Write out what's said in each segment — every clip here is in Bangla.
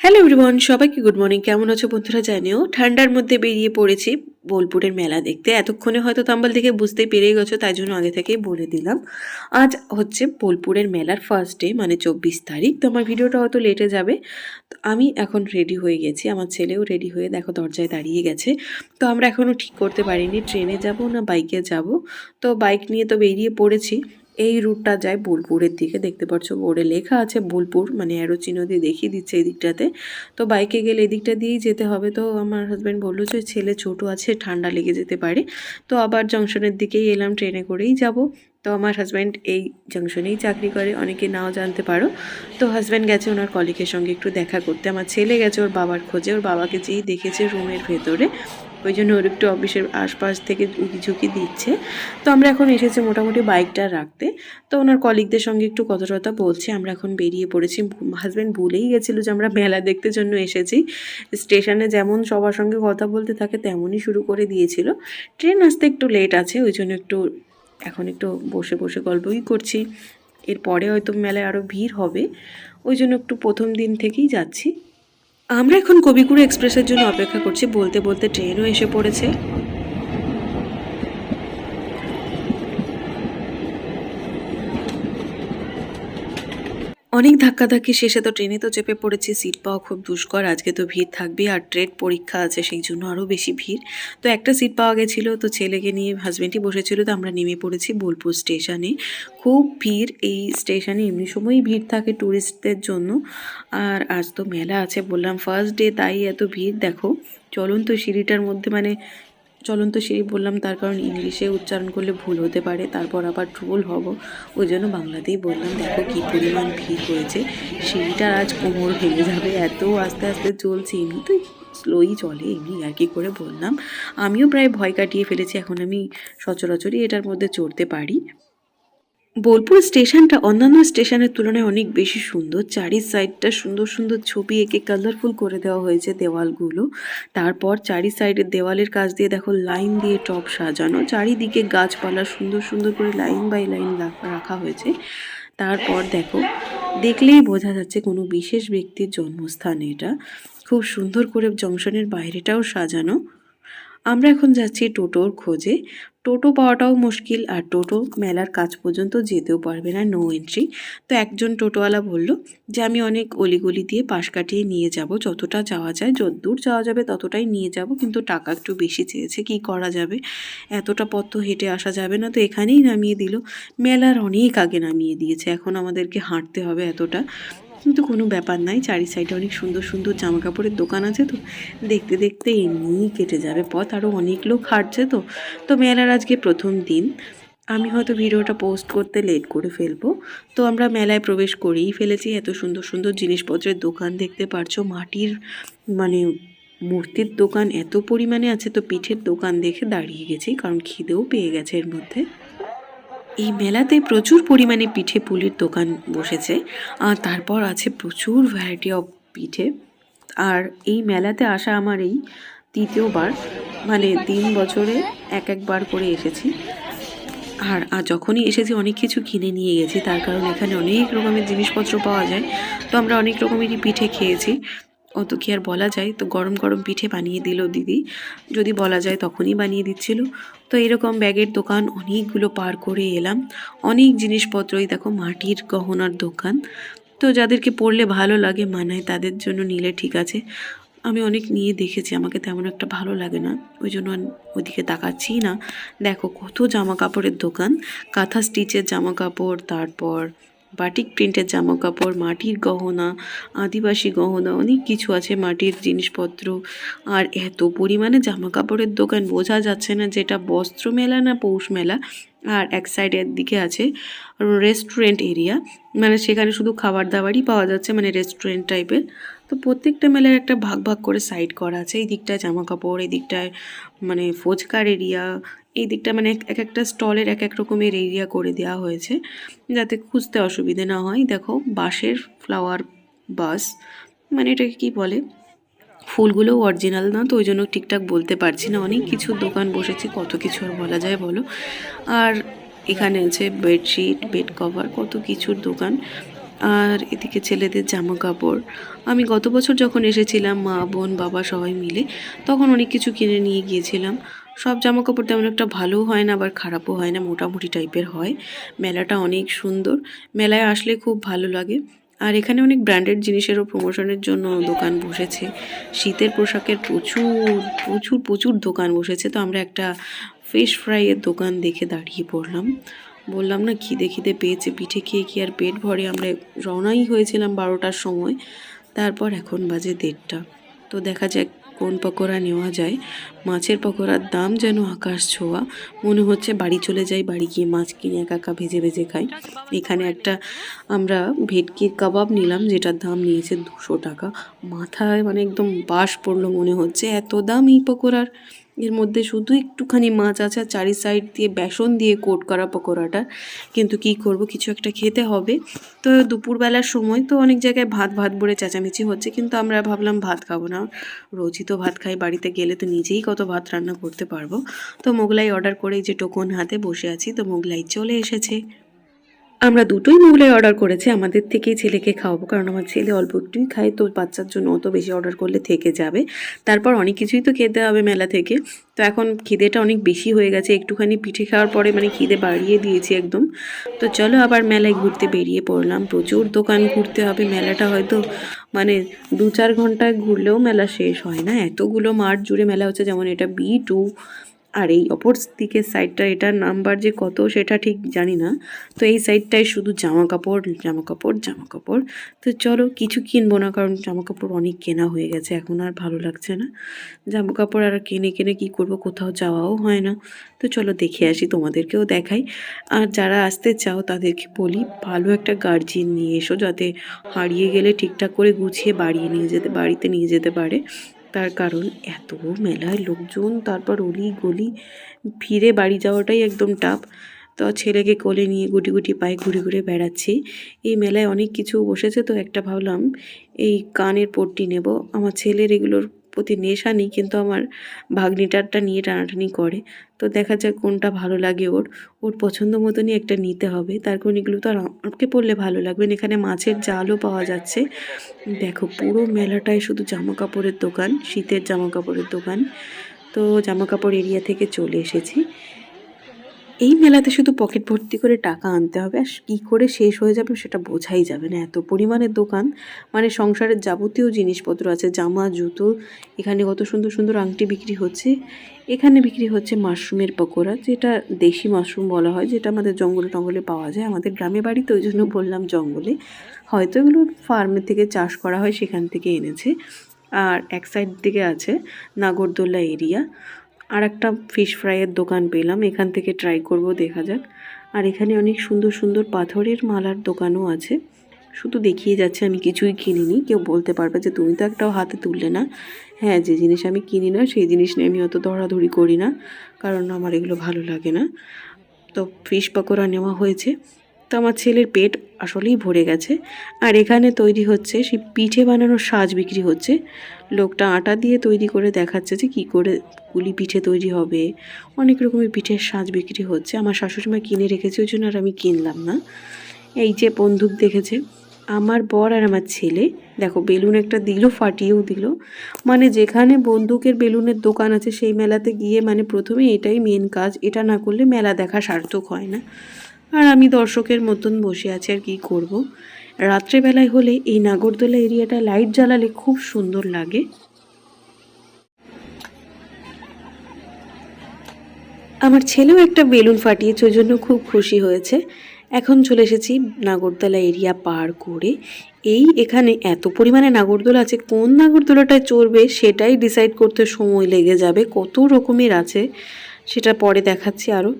হ্যালো এভরিওয়ান, সবাইকে গুড মর্নিং। কেমন আছো বন্ধুরা জানিও? ঠান্ডার মধ্যে বেরিয়ে পড়েছি বোলপুরের মেলা দেখতে। এতক্ষণে হয়তো তাম্বাল থেকে বুঝতে পেরে গেছো, তাই জন্য আগে থেকেই বলে দিলাম। আজ হচ্ছে বোলপুরের মেলার ফার্স্ট ডে মানে চব্বিশ তারিখ। তো আমার ভিডিওটা হয়তো লেটে যাবে। তো আমি এখন রেডি হয়ে গেছি। আমার ছেলেও রেডি হয়ে দেখো দরজায় দাঁড়িয়ে গেছে। তো আমরা এখনও ঠিক করতে পারিনি। ট্রেনে যাব না বাইকে যাব? তো বাইক নিয়ে তো বেরিয়ে পড়েছি। এই রুটটা যায় বোলপুরের দিকে। দেখতে পাচ্ছ বোর্ডে লেখা আছে বোলপুর মানে অ্যারো চিহ্ন দিয়ে দেখিয়ে দিচ্ছে এই দিকটাতে তো বাইকে গেলে এদিকটা দিয়েই যেতে হবে। তো আমার হাজব্যান্ড বলল যে, ছেলে ছোট আছে, ঠান্ডা লেগে যেতে পারে। তো আবার জংশনের দিকেই এলাম, ট্রেনে করেই যাব। তো আমার হাজব্যান্ড এই জংশনেই চাকরি করে, অনেকে নাও জানতে পারো। তো হাজব্যান্ড গেছে ওনার কলিকের সঙ্গে একটু দেখা করতে। আমার ছেলে গেছে ওর বাবার খোঁজে। ওর বাবাকে যেই দেখেছে রুমের ভেতরে। ওই জন্য ওর একটু অফিসের আশপাশ থেকে উকি ঝুঁকি দিচ্ছে। তো আমরা এখন এসেছি মোটামুটি বাইকটা রাখতে। তো ওনার কলিগদের সঙ্গে একটু কথা বলছি। আমরা এখন বেরিয়ে পড়েছি। হাজব্যান্ড ভুলেই গেছিল যে আমরা মেলা দেখতে জন্য এসেছি। স্টেশনে যেমন সবার সঙ্গে কথা বলতে থাকে, তেমনই শুরু করে দিয়েছিল। ট্রেন আসতে একটু লেট আছে, ওই জন্য একটু এখন একটু বসে বসে গল্পই করছি। এরপরে হয়তো মেলায় আরও ভিড় হবে। ওই জন্য একটু প্রথম দিন থেকেই যাচ্ছি। আমরা এখন কবিগুরু এক্সপ্রেসের জন্য অপেক্ষা করছি বলতে বলতে ট্রেনও এসে পড়েছে। অনেক ধাক্কাধাক্কি শেষে তো ট্রেনে তো চেপে পড়েছি সিট পাওয়া খুব দুষ্কর, আজকে তো ভিড় থাকবে আর ট্রেড পরীক্ষা আছে, সেই জন্য আরও বেশি ভিড়। তো একটা সিট পাওয়া গেছিল, তো ছেলেকে নিয়ে হাজব্যান্ডই বসেছিল, তো আমরা নেমে পড়েছি বোলপুর স্টেশনে। খুব ভিড়, এই স্টেশনে এমনি সময়ই ভিড় থাকে ট্যুরিস্টদের জন্য। আর আজ তো মেলা আছে বললাম ফার্স্ট ডে তাই এত ভিড়, দেখো। চলন্ত সিঁড়িটার মধ্যে মানে চলন্ত সিঁড়ি বললাম, তার কারণ ইংলিশে উচ্চারণ করলে ভুল হতে পারে, তারপর আবার ট্রুল হব। ওই জন্য বাংলাতেই বললাম, দেখো কী পরিমাণ ভিড় হয়েছে। সিঁড়িটার আজ কোমর ভেঙে যাবে, এত আস্তে আস্তে চলছে, এমনি তো স্লোই চলে, এমনি আর কি করে বললাম। আমিও প্রায় ভয় কাটিয়ে ফেলেছি, এখন আমি সচরাচরই এটার মধ্যে চড়তে পারি। বোলপুর স্টেশনটা অন্যান্য স্টেশনের তুলনায় অনেক বেশি সুন্দর। চারি সাইডটা সুন্দর সুন্দর ছবি এঁকে কালারফুল করে দেওয়া হয়েছে দেওয়ালগুলো। তারপর চারি সাইডের দেওয়ালের কাজ দিয়ে দেখো লাইন দিয়ে টপ সাজানো। চারিদিকে গাছপালা সুন্দর সুন্দর করে লাইন বাই লাইন রাখা হয়েছে। তারপর দেখো, দেখলেই বোঝা যাচ্ছে কোনো বিশেষ ব্যক্তির জন্মস্থান এটা। খুব সুন্দর করে জংশনের বাইরেটাও সাজানো। আমরা এখন যাচ্ছি টোটোর খোঁজে। টোটো পাওয়াটাও মুশকিল আর টোটো মেলার কাজ পর্যন্ত যেতেও পারবে না নো এন্ট্রি তো একজন টোটোওয়ালা বলল যে, আমি অনেক অলিগলি দিয়ে পাশ কাটিয়ে নিয়ে যাব। যতটা যাওয়া যায় যতদূর যাওয়া যাবে, ততটাই নিয়ে যাব। কিন্তু টাকা একটু বেশি চেয়েছে, কি করা যাবে? এতটা পথ তো হেঁটে আসা যাবে না। তো এখানেই নামিয়ে দিল। মেলার অনেক আগে নামিয়ে দিয়েছে। এখন আমাদেরকে হাঁটতে হবে এতটা। কিন্তু কোনো ব্যাপার নাই, চারি সাইডে অনেক সুন্দর সুন্দর জামা কাপড়ের দোকান আছে তো দেখতে দেখতে এমনিই কেটে যাবে পথ আরও অনেক লোক হাঁটছে তো তো মেলার আজকে প্রথম দিন। আমি হয়তো ভিডিওটা পোস্ট করতে লেট করে ফেলব। তো আমরা মেলায় প্রবেশ করেই ফেলেছি, এত সুন্দর সুন্দর জিনিসপত্রের দোকান দেখতে পারছ, মাটির মানে মূর্তির দোকান এত পরিমাণে আছে তো, পিঠের দোকান দেখে দাঁড়িয়ে গেছি, কারণ খিদেও পেয়ে গেছে এর মধ্যে। এই মেলাতে প্রচুর পরিমাণে পিঠে পুলির দোকান বসেছে, আর তারপর আছে প্রচুর ভ্যারাইটি অফ পিঠে। আর এই মেলাতে আসা আমার এই তৃতীয়বার মানে তিন বছরে এক একবার করে এসেছি। আর আর যখনই এসেছি অনেক কিছু কিনে নিয়ে গেছি, তার কারণ এখানে অনেক রকমের জিনিসপত্র পাওয়া যায়। তো আমরা অনেক রকমেরই পিঠে খেয়েছি। অত কি আর বলা যায়? তো গরম গরম পিঠে বানিয়ে দিল দিদি। যদি বলা যায় তখনই বানিয়ে দিচ্ছিল। তো এরকম ব্যাগের দোকান অনেকগুলো পার করে এলাম। অনেক জিনিসপত্রই দেখো মাটির গহনার দোকান। তো যাদেরকে পড়লে ভালো লাগে মানায় তাদের জন্য নিলে ঠিক আছে। আমি অনেক নিয়ে দেখেছি, আমাকে তেমন একটা ভালো লাগে না। ওই জন্য ওইদিকে তাকাচ্ছি না। দেখো কত জামা কাপড়ের দোকান। কাঁথা স্টিচের জামা কাপড় তারপর বাটিক প্রিন্টের জামা কাপড় মাটির গহনা, আদিবাসী গহনা, অনেক কিছু আছে মাটির জিনিসপত্র। আর এত পরিমাণে জামা কাপড়ের দোকান বোঝা যাচ্ছে না যেটা বস্ত্র মেলা না পৌষ মেলা আর এক সাইডের দিকে আছে রেস্টুরেন্ট এরিয়া মানে সেখানে শুধু খাবার দাবারই পাওয়া যাচ্ছে মানে রেস্টুরেন্ট টাইপের তো প্রত্যেকটা মেলার একটা ভাগ ভাগ করে সাইড করা আছে। এই দিকটায় জামা কাপড় এই দিকটায় মানে ফোজকার এরিয়া এই দিকটা মানে এক একটা স্টলের এক এক রকমের এরিয়া করে দেওয়া হয়েছে, যাতে খুঁজতে অসুবিধে না হয়। দেখো, বাঁশের ফ্লাওয়ার বাস মানে এটাকে কি বলে? ফুলগুলোও অরিজিনাল না, তো ওই জন্য ঠিকঠাক বলতে পারছি না। অনেক কিছু দোকান বসেছে, কত কিছু আর বলা যায় বলো। আর এখানে আছে বেডশিট বেড কভার কত কিছুর দোকান। আর এদিকে ছেলেদের জামা কাপড় আমি গত বছর যখন এসেছিলাম, মা, বোন, বাবা সবাই মিলে, তখন অনেক কিছু কিনে নিয়ে গিয়েছিলাম। সব জামা কাপড় তেমন একটা ভালোও হয় না, আবার খারাপও হয় না, মোটামুটি টাইপের হয়। মেলাটা অনেক সুন্দর। মেলায় আসলে খুব ভালো লাগে। আর এখানে অনেক ব্র্যান্ডেড জিনিসেরও প্রমোশনের জন্য দোকান বসেছে। শীতের পোশাকের প্রচুর প্রচুর প্রচুর দোকান বসেছে। তো আমরা একটা ফিশ ফ্রাইয়ের দোকান দেখে দাঁড়িয়ে পড়লাম। বললাম, না, খিদে খিদে পেয়েছে, পিঠে খেয়ে কি আর পেট ভরে? আমরা রওনাই হয়েছিলাম বারোটার সময়। তারপর এখন বাজে দেড়টা। তো দেখা যাক কোন পকোড়া নেওয়া যায়? মাছের পকোড়ার দাম যেন আকাশ ছোঁয়া। মনে হচ্ছে বাড়ি চলে যাই, বাড়ি গিয়ে মাছ কিনে একা একা ভেজে ভেজে খাই। এখানে একটা আমরা ভেটকির কাবাব নিলাম, যেটার দাম নিয়েছে দুশো টাকা। মাথায় মানে একদম বাস পড়ল মনে হচ্ছে, এত দাম এই পকোড়ার? এর মধ্যে শুধু একটুখানি মাছ আছে আর চারি সাইড দিয়ে বেসন দিয়ে কোট করা পকোড়াটা। কিন্তু কি করব, কিছু একটা খেতে হবে। তো দুপুরবেলার সময় তো অনেক জায়গায় ভাত ভাত বলে চেঁচামেচি হচ্ছে, কিন্তু আমরা ভাবলাম ভাত খাব না। রোজই তো ভাত খাই, বাড়িতে গেলে তো নিজেই কত ভাত রান্না করতে পারব। তো মোগলাই অর্ডার করে যে টোকন হাতে বসে আছি, তো মোগলাই চলে এসেছে। আমরা দুটোই মোগলাই অর্ডার করেছি, আমাদের থেকেই ছেলেকে খাওয়াবো, কারণ আমার ছেলে অল্প একটুই খায়, তো বাচ্চার জন্য অত বেশি অর্ডার করলে থেকে যাবে। তারপর অনেক কিছুই তো খেতে হবে মেলা থেকে। তো এখন খিদেটা অনেক বেশি হয়ে গেছে, একটুখানি পিঠে খাওয়ার পরে মানে খিদে বাড়িয়ে দিয়েছি একদম। তো চলো আবার মেলায় ঘুরতে বেরিয়ে পড়লাম, প্রচুর দোকান ঘুরতে হবে, মেলাটা হয়তো মানে দু চার ঘন্টায় ঘুরলেও মেলা শেষ হয় না, এতগুলো মাঠ জুড়ে মেলা হচ্ছে, যেমন এটা বি টু আর এই অপর দিকের সাইডটা এটার নাম্বার যে কত সেটা ঠিক জানি না। তো এই সাইডটায় শুধু জামা কাপড় জামা কাপড় জামা কাপড় তো চলো কিছু কিনবো না, কারণ জামা কাপড় অনেক কেনা হয়ে গেছে, এখন আর ভালো লাগছে না। জামা কাপড় আর কিনে কিনে কি করব, কোথাও যাওয়াও হয় না। তো চলো দেখে আসি, তোমাদেরকেও দেখাই। আর যারা আসতে চাও, তাদেরকে বলি, ভালো একটা গার্জিয়ান নিয়ে এসো, যাতে হারিয়ে গেলে ঠিকঠাক করে গুছিয়ে বাড়িয়ে নিয়ে যেতে, বাড়িতে নিয়ে যেতে পারে। তার কারণ এত মেলায় লোকজন, তারপর অলি গলি, ফিরে বাড়ি যাওয়াটাই একদম টাপ তো ছেলেকে কোলে নিয়ে গুটি গুটি পায়ে ঘুরে ঘুরে বেড়াচ্ছে। এই মেলায় অনেক কিছু বসেছে তো একটা ভাবলাম, এই কানের পট্টি নেব। আমার ছেলের এগুলোর প্রতি নেশা নেই, কিন্তু আমার ভাগ্নিটারটা নিয়ে টানাটানি করে। তো দেখা যাক কোনটা ভালো লাগে ওর। ওর পছন্দ মতনই একটা নিতে হবে। তার কারণ এগুলো তো আর আমাকে পড়লে ভালো লাগবে এখানে মাছের জালও পাওয়া যাচ্ছে। দেখো, পুরো মেলাটায় শুধু জামা কাপড়ের দোকান, শীতের জামা কাপড়ের দোকান। তো জামা কাপড় এরিয়া থেকে চলে এসেছি। এই মেলাতে শুধু পকেট ভর্তি করে টাকা আনতে হবে, আর কী করে শেষ হয়ে যাবে সেটা বোঝাই যাবে না। এত পরিমাণের দোকান মানে সংসারের যাবতীয় জিনিসপত্র আছে, জামা, জুতো, এখানে কত সুন্দর সুন্দর আংটি বিক্রি হচ্ছে। এখানে বিক্রি হচ্ছে মাশরুমের পকোড়া, যেটা দেশি মাশরুম বলা হয়, যেটা আমাদের জঙ্গলে টঙ্গলে পাওয়া যায়। আমাদের গ্রামে বাড়িতে ওই জন্য বললাম জঙ্গলে। হয়তো এগুলো ফার্মের থেকে চাষ করা হয়, সেখান থেকে এনেছে। আর এক সাইড দিকে আছে নাগরদোল্লা এরিয়া আর একটা ফিশ ফ্রাইয়ের দোকান পেলাম, এখান থেকে ট্রাই করব, দেখা যাক। আর এখানে অনেক সুন্দর সুন্দর পাথরের মালার দোকানও আছে। শুধু দেখিয়ে যাচ্ছে, আমি কিছুই কিনিনি। কেউ বলতে পারবে যে, তুমি তো একটাও হাতে তুললে না। হ্যাঁ যে জিনিস আমি কিনি না, সেই জিনিস নিয়ে আমি অত ধরাধরি করি না, কারণ আমার এগুলো ভালো লাগে না। তো ফিশ পাকোড়া নেওয়া হয়েছে। তো আমার ছেলের পেট আসলেই ভরে গেছে। আর এখানে তৈরি হচ্ছে, সেই পিঠে বানানোর সাজ বিক্রি হচ্ছে। লোকটা আটা দিয়ে তৈরি করে দেখাচ্ছে যে কী করে পুলি পিঠে তৈরি হবে। অনেক রকমের পিঠের সাজ বিক্রি হচ্ছে। আমার শাশুড়ি মা কিনে রেখেছে, ওই জন্য আর আমি কিনলাম না। এই যে বন্দুক দেখেছে, আমার বর আর আমার ছেলে, দেখো বেলুন একটা দিল, ফাটিয়েও দিল। মানে যেখানে বন্দুকের বেলুনের দোকান আছে, সেই মেলাতে গিয়ে মানে প্রথমে এটাই মেন কাজ, এটা না করলে মেলা দেখা সার্থক হয় না। আর আমি দর্শকের মতন বসে আছি আর কী করব। রাত্রেবেলায় হলে এই নাগরদোলা এরিয়াটা লাইট জ্বালালে খুব সুন্দর লাগে। আমার ছেলেও একটা বেলুন ফাটিয়েছে, ওই জন্য খুব খুশি হয়েছে। এখন চলে এসেছি নাগরদোলা এরিয়া পার করে। এই এখানে এত পরিমাণে নাগরদোলা আছে, কোন নাগরদোলাটায় চড়বে সেটাই ডিসাইড করতে সময় লেগে যাবে, কত রকমের আছে সেটা পরে দেখাচ্ছি আরও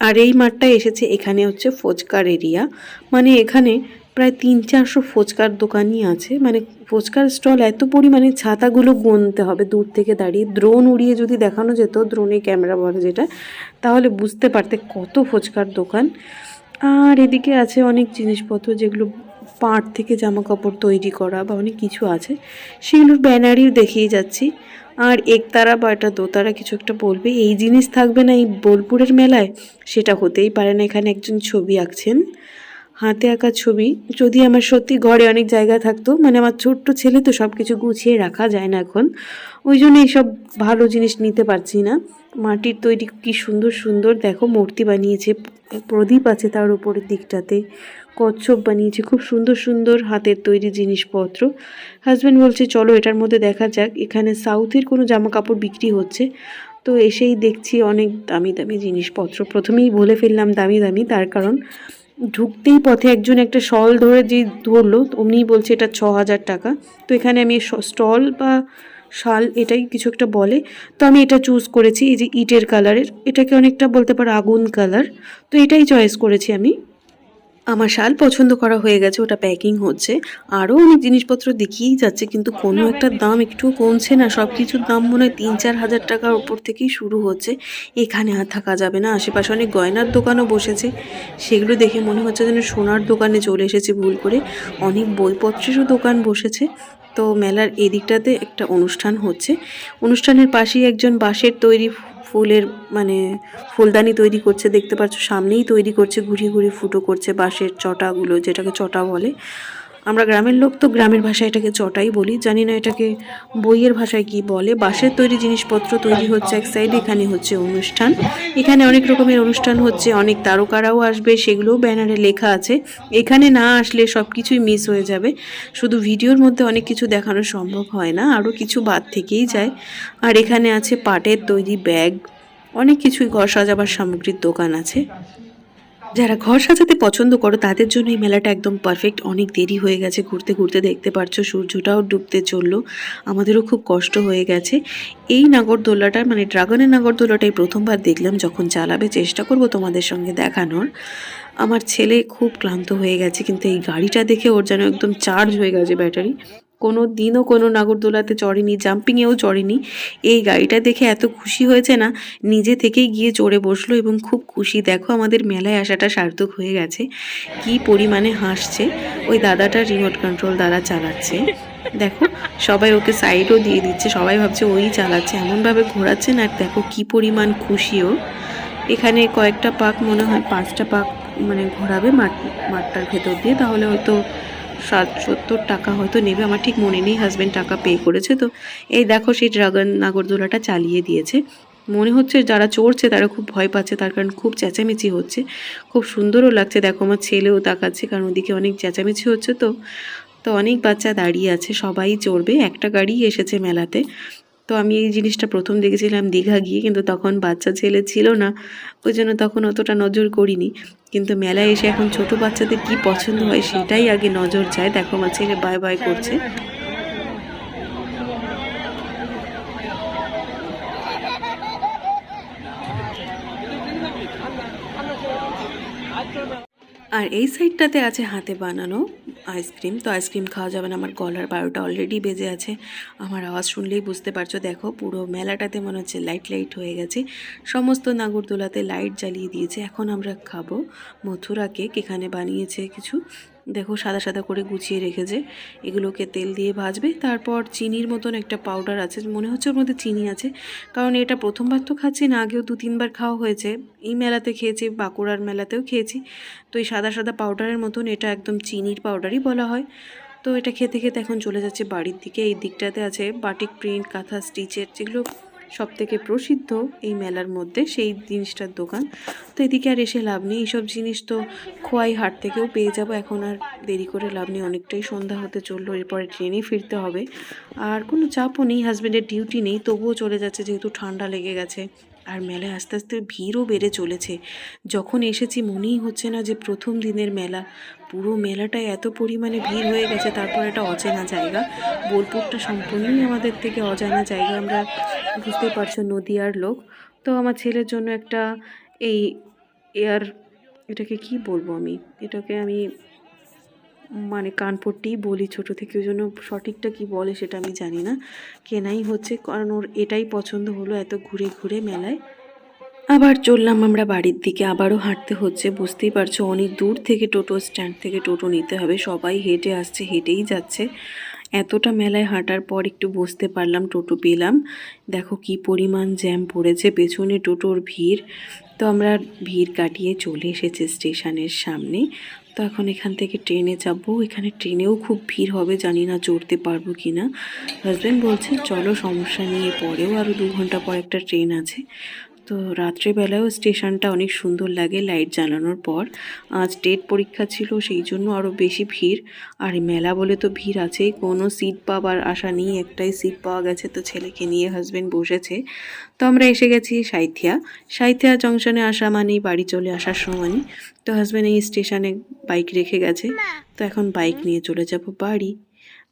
আর এই মাঠটা এসেছে এখানে হচ্ছে ফোচকার এরিয়া। মানে এখানে প্রায় তিন চারশো ফোচকার দোকানই আছে। মানে ফোচকার স্টল এত পরিমাণে ছাতাগুলো গুনতে হবে, দূর থেকে দাঁড়িয়ে। দ্রোন উড়িয়ে যদি দেখানো যেত দ্রোনে ক্যামেরা বলে যেটা, তাহলে বুঝতে পারতে কত ফোচকার দোকান। আর এদিকে আছে অনেক জিনিসপত্র যেগুলো পাট থেকে জামা কাপড় তৈরি করা বা অনেক কিছু আছে। সেগুলোর ব্যানারই দেখিয়ে যাচ্ছি। আর একতারা বা এটা দোতারা কিছু একটা বলবে। এই জিনিস থাকবে না এই বোলপুরের মেলায়? সেটা হতেই পারে না। এখানে একজন ছবি আঁকছেন। হাতে আঁকা ছবি। যদি আমার সত্যি ঘরে অনেক জায়গা থাকতো মানে আমার ছোট্ট ছেলে তো সব কিছু গুছিয়ে রাখা যায় না এখন। ওই জন্য এইসব ভালো জিনিস নিতে পারছি না। মাটির তৈরি কি সুন্দর সুন্দর। দেখো, মূর্তি বানিয়েছে। প্রদীপ আছে তার উপরের দিকটাতে। কচ্ছপ বানিয়েছে, খুব সুন্দর সুন্দর হাতের তৈরি জিনিসপত্র। হাজব্যান্ড বলছে, চলো এটার মধ্যে দেখা যাক, এখানে সাউথের কোনো জামা কাপড় বিক্রি হচ্ছে। তো এসেই দেখছি অনেক দামি দামি জিনিসপত্র। প্রথমেই বলে ফেললাম দামি দামি, তার কারণ ঢুকতেই পথে একজন একটা শল ধরে যে ধরলো অমনিই বলছে, এটা ছ হাজার টাকা। তো এখানে আমি স্টল বা শাল এটাই কিছু একটা বলে। তো আমি এটা চুজ করেছি, এই যে ইটের কালারের এটাকে অনেকটা বলতে পারো আগুন কালার তো এটাই চয়েস করেছি আমি। আমার শাল পছন্দ করা হয়ে গেছে, ওটা প্যাকিং হচ্ছে। আরও অনেক জিনিসপত্র দেখিয়েই যাচ্ছে, কিন্তু কোনো একটা দাম একটু কমছে না। সব কিছুর দাম মনে হয় তিন চার হাজার টাকার ওপর থেকেই শুরু হচ্ছে। এখানে আর থাকা যাবে না। আশেপাশে অনেক গয়নার দোকানও বসেছে। সেগুলো দেখে মনে হচ্ছে যেন সোনার দোকানে চলে এসেছে ভুল করে। অনেক বইপত্রেরও দোকান বসেছে। তো মেলার এদিকটাতে একটা অনুষ্ঠান হচ্ছে। অনুষ্ঠানের পাশেই একজন বাঁশের তৈরি ফুলের মানে ফুলদানি তৈরি করছে, দেখতে পাচ্ছ সামনেই তৈরি করছে, ঘুরিয়ে ঘুরিয়ে ফুটো করছে বাঁশের চটাগুলো, যেটাকে চটা বলে। আমরা গ্রামের লোক তো গ্রামের ভাষায় এটাকে চটাই বলি, জানি না এটাকে বইয়ের ভাষায় কি বলে। বাঁশের তৈরি জিনিসপত্র তৈরি হচ্ছে এক সাইডে এখানে হচ্ছে অনুষ্ঠান। এখানে অনেক রকমের অনুষ্ঠান হচ্ছে, অনেক তারকারাও আসবে, সেগুলোও ব্যানারে লেখা আছে। এখানে না আসলে সব কিছুই মিস হয়ে যাবে। শুধু ভিডিওর মধ্যে অনেক কিছু দেখানো সম্ভব হয় না আরও কিছু বাদ থেকেই যায়। আর এখানে আছে পাটের তৈরি ব্যাগ, অনেক কিছুই ঘর সাজাবার সামগ্রীর দোকান আছে। যারা ঘর সাজাতে পছন্দ করো, তাদের জন্য এই মেলাটা একদম পারফেক্ট অনেক দেরি হয়ে গেছে, ঘুরতে ঘুরতে দেখতে পারছ, সূর্যটাও ডুবতে চলল। আমাদেরও খুব কষ্ট হয়ে গেছে। এই নাগরদোলাটা মানে ড্রাগনের নাগরদোলাটাই প্রথমবার দেখলাম, যখন চালাবে, চেষ্টা করব তোমাদের সঙ্গে দেখানোর। আমার ছেলে খুব ক্লান্ত হয়ে গেছে, কিন্তু এই গাড়িটা দেখে ওর যেন একদম চার্জ হয়ে গেছে ব্যাটারি কোনো দিনও কোনো নাগরদোলাতে চড়েনি জাম্পিংয়েও চড়েনি। এই গাড়িটা দেখে এত খুশি হয়েছে না, নিজে থেকেই গিয়ে চড়ে বসল এবং খুব খুশি। দেখো আমাদের মেলায় আসাটা সার্থক হয়ে গেছে। কি পরিমাণে হাসছে। ওই দাদাটা রিমোট কন্ট্রোল দ্বারা চালাচ্ছে। দেখো, সবাই ওকে সাইডও দিয়ে দিচ্ছে, সবাই ভাবছে ওই চালাচ্ছে, এমনভাবে ঘোরাচ্ছে না দেখো কি পরিমাণ খুশিও এখানে কয়েকটা পাক মনে হয় পাঁচটা পাক মানে ঘোরাবে মাঠ, মাঠটার ভেতর দিয়ে, তাহলে হয়তো ষাট সত্তর টাকা হয়তো নেবে। আমার ঠিক মনে নেই হাজব্যান্ড টাকা পে করেছে। তো এই দেখো সেই ড্রাগন নাগরদোলাটা চালিয়ে দিয়েছে। মনে হচ্ছে যারা চড়ছে তারা খুব ভয় পাচ্ছে, তার কারণ খুব চেঁচামেচি হচ্ছে। খুব সুন্দরও লাগছে। দেখো আমার ছেলেও তাকাচ্ছে, কারণ ওদিকে অনেক চেঁচামেচি হচ্ছে তো। তো অনেক বাচ্চা দাঁড়িয়ে আছে, সবাই চড়বে। একটা গাড়ি এসেছে মেলাতে। তো আমি এই জিনিসটা প্রথম দেখেছিলাম দীঘা গিয়ে, কিন্তু তখন বাচ্চা ছেলে ছিল না, ওই জন্য তখন অতটা নজর করিনি। কিন্তু মেলায় এসে এখন ছোট বাচ্চাদের কি পছন্দ হয় সেটাই আগে নজর যায়। দেখো আমার ছেলে বাই বাই করছে। আর এই সাইডটাতে আছে হাতে বানানো আইসক্রিম। তো আইসক্রিম খাওয়া যাবে না, আমার গলার বারোটা অলরেডি বেজে আছে। আমার আওয়াজ শুনলেই বুঝতে পারছ, দেখো পুরো মেলাটাতে মনে হচ্ছে লাইট লাইট হয়ে গেছে। সমস্ত নাগরদোলাতে লাইট জ্বালিয়ে দিয়েছে। এখন আমরা খাব মথুরা কেক এখানে বানিয়েছে কিছু দেখো সাদা সাদা করে গুছিয়ে রেখেছে। এগুলোকে তেল দিয়ে ভাজবে। তারপর চিনির মতন একটা পাউডার আছে। মনে হচ্ছে ওর মধ্যে চিনি আছে। কারণ এটা প্রথমবার তো খাচ্ছি, না আগেও দু, তিনবার খাওয়া হয়েছে। এই মেলাতে খেয়েছি, বাঁকুড়ার মেলাতেও খেয়েছি। তো এই সাদা সাদা পাউডারের মতন এটা একদম চিনির পাউডারই বলা হয়। তো এটা খেতে খেতে এখন চলে যাচ্ছে বাড়ির দিকে। এই দিকটাতে আছে বাটিক প্রিন্ট কাঁথা স্টিচের যেগুলো সব থেকে প্রসিদ্ধ এই মেলার মধ্যে সেই জিনিসটার দোকান। তো এদিকে আর এসে লাভ নেই। এইসব জিনিস তো খোয়াই হাট থেকেও পেয়ে যাব। এখন আর দেরি করে লাভ নেই। অনেকটাই সন্ধ্যা হতে চলল। এরপরে ট্রেনে ফিরতে হবে। আর কোনো চাপও নেই। হাজব্যান্ডের ডিউটি নেই। তবুও চলে যাচ্ছে যেহেতু ঠান্ডা লেগে গেছে। আর মেলায় আস্তে আস্তে ভিড়ও বেড়ে চলেছে। যখন এসেছি মনেই হচ্ছে না যে প্রথম দিনের মেলা। পুরো মেলাটায় এত পরিমাণে ভিড় হয়ে গেছে, তারপর এটা অচেনা জায়গা। বোলপুরটা সম্পূর্ণই আমাদের থেকে অজানা জায়গা। আমরা বুঝতে পারছ নদীয়ার লোক। তো আমার ছেলের জন্য একটা এই এয়ার, এটাকে কি বলব আমি? এটাকে আমি মানে কানপট্টিই বলি ছোট থেকে ওই জন্য সঠিকটা কি বলে সেটা আমি জানি না। কেনাই হচ্ছে, কারণ ওর এটাই পছন্দ হলো এত ঘুরে ঘুরে মেলায়। আবার চললাম আমরা বাড়ির দিকে, আবারও হাঁটতে হচ্ছে, বুঝতেই পারছ অনেক দূর থেকে টোটো স্ট্যান্ড থেকে টোটো নিতে হবে, সবাই হেঁটে আসছে, হেঁটেই যাচ্ছে। এতটা মেলায় হাঁটার পর একটু বসতে পারলাম, টোটো পেলাম। দেখো কি পরিমাণ জ্যাম পড়েছে, পেছনে টোটোর ভিড়। তো আমরা ভিড় কাটিয়ে চলে এসেছি স্টেশনের সামনে। তো এখন এখান থেকে ট্রেনে যাব। এখানে ট্রেনেও খুব ভিড় হবে, জানি না চড়তে পারব কি না হাজব্যান্ড বলছে, চলো, সমস্যা নিয়ে পরেও আরও দু ঘণ্টা পর একটা ট্রেন আছে। তো রাত্রেবেলাও স্টেশনটা অনেক সুন্দর লাগে লাইট জ্বালানোর পর। আজ ডেট পরীক্ষা ছিল, সেই জন্য আরও বেশি ভিড়। আর মেলা বলে তো ভিড় আছেই, কোনো সিট পাওয়ার আশা নেই, একটাই সিট পাওয়া গেছে তো ছেলেকে নিয়ে হাজবেন্ড বসেছে। তো আমরা এসে গেছি সাইথিয়া। সাইথিয়া জংশনে আসা মানেই বাড়ি চলে আসার সমানই তো হাজবেন্ড এই স্টেশনে বাইক রেখে গেছে। তো এখন বাইক নিয়ে চলে যাব বাড়ি।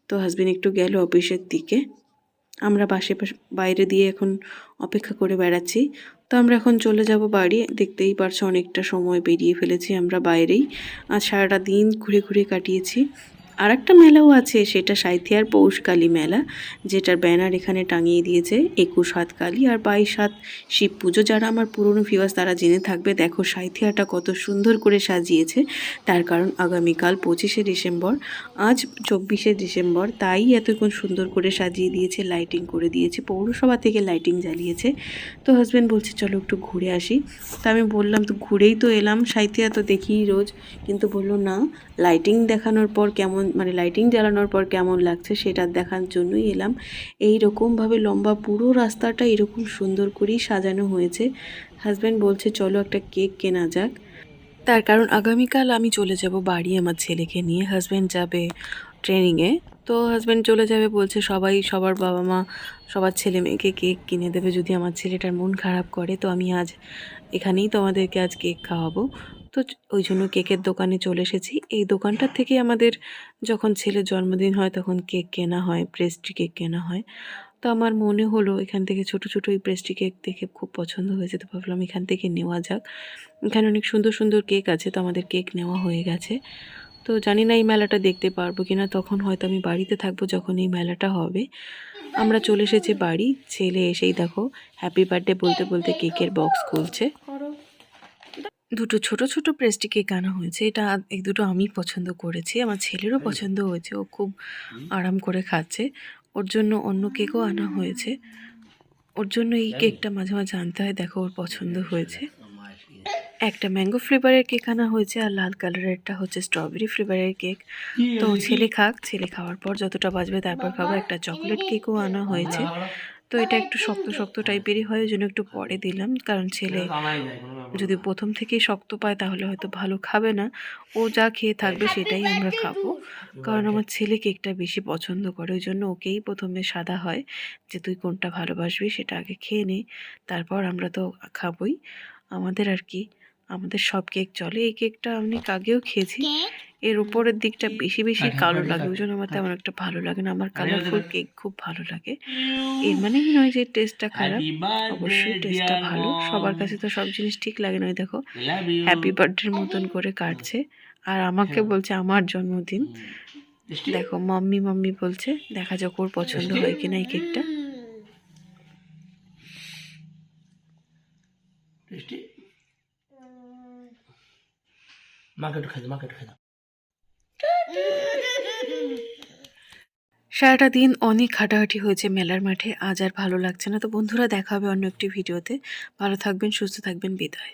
তো হাজবেন্ড একটু গেল অফিসের দিকে। আমরা বাসে বাইরে দিয়ে এখন অপেক্ষা করে বেড়াচ্ছি। তো আমরা এখন চলে যাব বাড়ি। দেখতেই পারছ অনেকটা সময় বেরিয়ে ফেলেছি আমরা বাইরেই। আর সারাটা দিন ঘুরে ঘুরে কাটিয়েছি। আর একটা মেলাও আছে, সেটা সাইথিয়ার পৌষকালী মেলা, যেটার ব্যানার এখানে টাঙিয়ে দিয়েছে, একুশ হাত কালী আর বাইশ হাত শিব পুজো। যারা আমার পুরনো ভিউয়ার্স তারা জেনে থাকবে, দেখো সাইথিয়াটা কত সুন্দর করে সাজিয়েছে। তার কারণ আগামীকাল পঁচিশে ডিসেম্বর, আজ চব্বিশে ডিসেম্বর, তাই এতক্ষণ সুন্দর করে সাজিয়ে দিয়েছে লাইটিং করে দিয়েছে, পৌরসভা থেকে লাইটিং জ্বালিয়েছে। তো হাজব্যান্ড বলছে, চলো একটু ঘুরে আসি। তো আমি বললাম, তো ঘুরেই তো এলাম, সাইথিয়া তো দেখি রোজ। কিন্তু বলল, না লাইটিং দেখানোর পর কেমন মানে লাইটিং জ্বালানোর পর কেমন লাগছে সেটা দেখার জন্যই এলাম। এই রকমভাবে লম্বা পুরো রাস্তাটা এরকম সুন্দর করেই সাজানো হয়েছে। হাজব্যান্ড বলছে, চলো একটা কেক কেনা যাক। তার কারণ আগামীকাল আমি চলে যাব বাড়ি আমার ছেলেকে নিয়ে। হাজব্যান্ড যাবে ট্রেনিংয়ে তো হাজব্যান্ড চলে যাবে বলছে, সবাই, সবার বাবা মা, সবার ছেলে মেয়েকে কেক কিনে দেবে যদি আমার ছেলেটার মন খারাপ করে। তো আমি আজ এখানেই তোমাদেরকে আজ কেক খাওয়াবো। তো ওই জন্য কেকের দোকানে চলে এসেছি। এই দোকানটার থেকে আমাদের যখন ছেলের জন্মদিন হয় তখন কেক কেনা হয় প্রেস্ট্রি কেক কেনা হয়। তো আমার মনে হলো এখান থেকে ছোট ছোট এই প্রেস্ট্রি কেক দেখে খুব পছন্দ হয়েছে। তো ভাবলাম এখান থেকে নেওয়া যাক। এখানে অনেক সুন্দর সুন্দর কেক আছে তো আমাদের কেক নেওয়া হয়ে গেছে। তো জানি না এই মেলাটা দেখতে পারব কিনা, তখন হয়তো আমি বাড়িতে থাকব যখন এই মেলাটা হবে। আমরা চলে এসেছি বাড়ি। ছেলে এসেই দেখো হ্যাপি বার্থডে বলতে বলতে কেকের বক্স খুলছে। দুটো ছোট ছোট প্রেস্টি কেক আনা হয়েছে? এটা এই দুটো আমি পছন্দ করেছি আমার ছেলেরও পছন্দ হয়েছে ও খুব আরাম করে খাচ্ছে। ওর জন্য অন্য কেকও আনা হয়েছে। ওর জন্য এই কেকটা মাঝে মাঝে আনতে হয় দেখো ওর পছন্দ হয়েছে। একটা ম্যাঙ্গো ফ্লেভারের কেক আনা হয়েছে আর লাল কালারেরটা হচ্ছে স্ট্রবেরি ফ্লেভারের কেক। তো ছেলে খাক ছেলে খাওয়ার পর যতটা বাজবে তারপর খাব। একটা চকলেট কেকও আনা হয়েছে। তো এটা একটু শক্ত শক্ত টাইপেরই হয় ওই জন্য একটু পরে দিলাম। কারণ ছেলে যদি প্রথম থেকেই শক্ত পায় তাহলে হয়তো ভালো খাবে না। ও যা খেয়ে থাকবে সেটাই আমরা খাব। কারণ আমার ছেলে কেকটা বেশি পছন্দ করে ওই জন্য ওকেই প্রথমে সাদা হয় যে তুই কোনটা ভালোবাসবি সেটা আগে খেয়ে নে। তারপর আমরা তো খাবোই। আমাদের আর কি আমাদের সব কেক চলে। এই কেকটা আমি আগেও খেয়েছি। এর উপরের দিকটা বেশি বেশি কালো লাগে ওই জন্য আমার তেমন একটা ভালো লাগে না। আমার কালারফুল কেক খুব ভালো লাগে। এর মানেই নয় যে টেস্টটা খারাপ। অবশ্যই টেস্টটা ভালো। সবার কাছে তো সব জিনিস ঠিক লাগে নয় দেখো। হ্যাপি বার্থডের মতন করে কাটছে। আর আমাকে বলছে আমার জন্মদিন। দেখো মাম্মি মাম্মি বলছে দেখা যাক ওর পছন্দ হয় কিনা এই কেকটা। মাকে সারাটা দিন অনেক হাঁটাহাঁটি হয়েছে মেলার মাঠে, আজ আর ভালো লাগছে না। তো বন্ধুরা, দেখা হবে অন্য একটি ভিডিওতে। ভালো থাকবেন, সুস্থ থাকবেন, বিদায়।